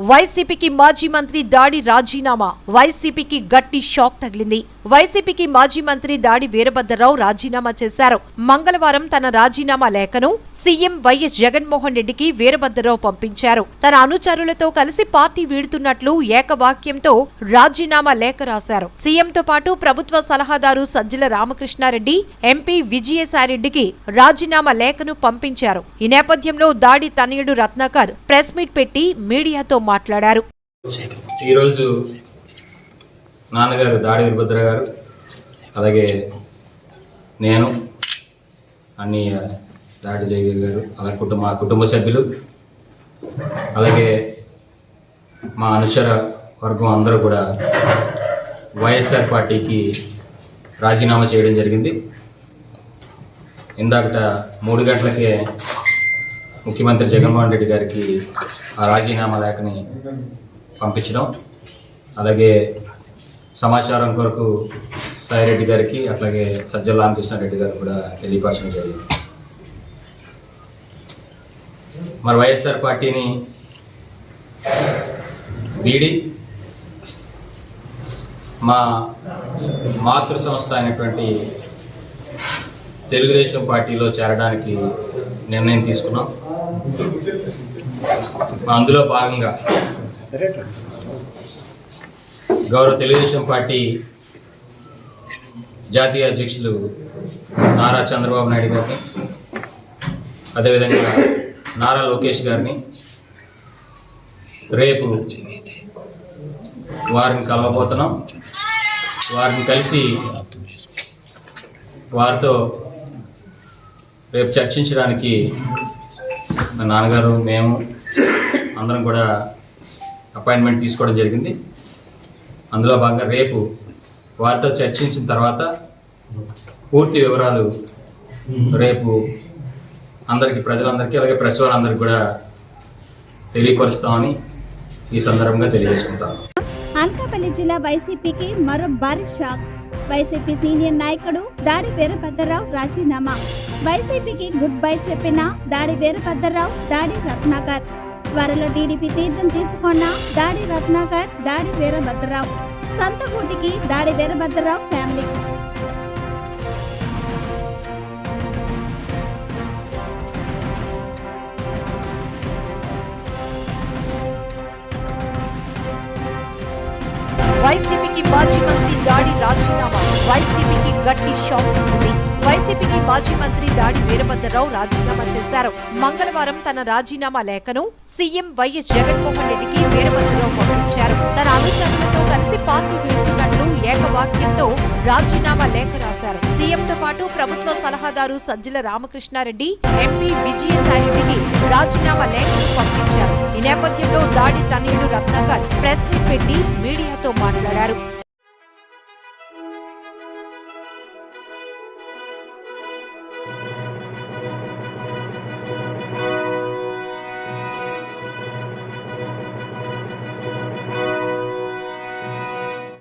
వైసీపీకి మాజీ మంత్రి దాడి రాజీనామా. వైసీపీకి గట్టి షాక్ తగిలింది. వైసీపీకి మాజీ మంత్రి దాడి వీరభద్రరావు రాజీనామా చేశారు. మంగళవారం తన రాజీనామా లేఖను సీఎం వైఎస్ జగన్మోహన్ రెడ్డికి వీరభద్రరావు పంపించారు. తన అనుచరులతో కలిసి పార్టీ వీడుతున్నట్లు ఏకవాక్యంతో రాజీనామా లేఖ రాశారు. సీఎంతో పాటు ప్రభుత్వ సలహాదారు సజ్జల రామకృష్ణారెడ్డి ఎంపీ విజయసాయిరెడ్డికి రాజీనామా లేఖను పంపించారు. ఈ నేపథ్యంలో దాడి తనయుడు రత్నాకర్ ప్రెస్ మీట్ పెట్టి మీడియాతో మాట్లాడారు. ఈరోజు నాన్నగారు దాడి వీరభద్ర గారు అలాగే నేను అన్ని దాడి జయవీర్ గారు అలాగే కుటుంబ మా కుటుంబ సభ్యులు అలాగే మా అనుచర వర్గం అందరూ కూడా వైఎస్ఆర్ పార్టీకి రాజీనామా చేయడం జరిగింది. ఇందాకట మూడు గంటలకే ముఖ్యమంత్రి జగన్మోహన్ రెడ్డి గారికి ఆ రాజీనామా లేఖని పంపించడం అలాగే సమాచారం కొరకు సాయిరెడ్డి గారికి అట్లాగే సజ్జల రామకృష్ణారెడ్డి గారు కూడా తెలియపరచడం జరిగింది. మరి వైఎస్ఆర్ పార్టీని వీడి మా మాతృ సంస్థ అయినటువంటి తెలుగుదేశం పార్టీలో చేరడానికి నిర్ణయం తీసుకున్నాం. అందులో భాగంగా గౌరవ తెలుగుదేశం పార్టీ జాతీయ అధ్యక్షులు నారా చంద్రబాబు నాయుడు గారిని అదేవిధంగా నారా లోకేష్ గారిని రేపు వారిని కలవబోతున్నాం. వారిని కలిసి వారితో రేపు చర్చించడానికి మా నాన్నగారు మేము అందరం కూడా అపాయింట్మెంట్ తీసుకోవడం జరిగింది. అందులో భాగంగా రేపు వారితో చర్చించిన తర్వాత పూర్తి వివరాలు రేపు అందరికీ ప్రజలందరికీ అలాగే ప్రెస్ వాళ్ళందరికీ కూడా తెలియపరుస్తామని ఈ సందర్భంగా తెలియజేసుకుంటాను. అనకాపల్లి జిల్లా వైసీపీకి మరో భారీ షాక్. వైసీపీ సీనియర్ నాయకుడు దాడి వీరభద్రరావు రాజీనామా. వైసీపీకి గుడ్ బై చెప్పిన దాడి వీరభద్రరావు దాడి రత్నాకర్. త్వరలో టీడీపీ తీర్థం తీసుకున్న దాడి రత్నాకర్ దాడి వీరభద్రరావు. సొంత ఊటికి దాడి వీరభద్రరావు ఫ్యామిలీ. వైసీపీకి మాజీ మంత్రి దాడి రాజీనామా. వైసీపీకి గట్టి షాక్ తగిలింది వైసీపీకి మాజీ మంత్రి దాడి వీరభద్రరావు రాజీనామా చేశారు. మంగళవారం తన రాజీనామా లేఖను సీఎం వైఎస్ జగన్మోహన్ రెడ్డికి వీరభద్రరావు పంపించారు. తన అనుచరులతో కలిసి పార్టీ వీడుతున్నట్లు ఏకవాక్యంతో రాజీనామా లేఖ చేశారు సీఎంతో పాటు ప్రభుత్వ సలహాదారు సజ్జల రామకృష్ణారెడ్డి ఎంపీ విజయసాయిరెడ్డికి రాజీనామా లేఖ పంపించారు ఈ నేపథ్యంలో దాడి తనయుడు రత్నాకర్ ప్రెస్ మీట్ పెట్టి మీడియాతో మాట్లాడారు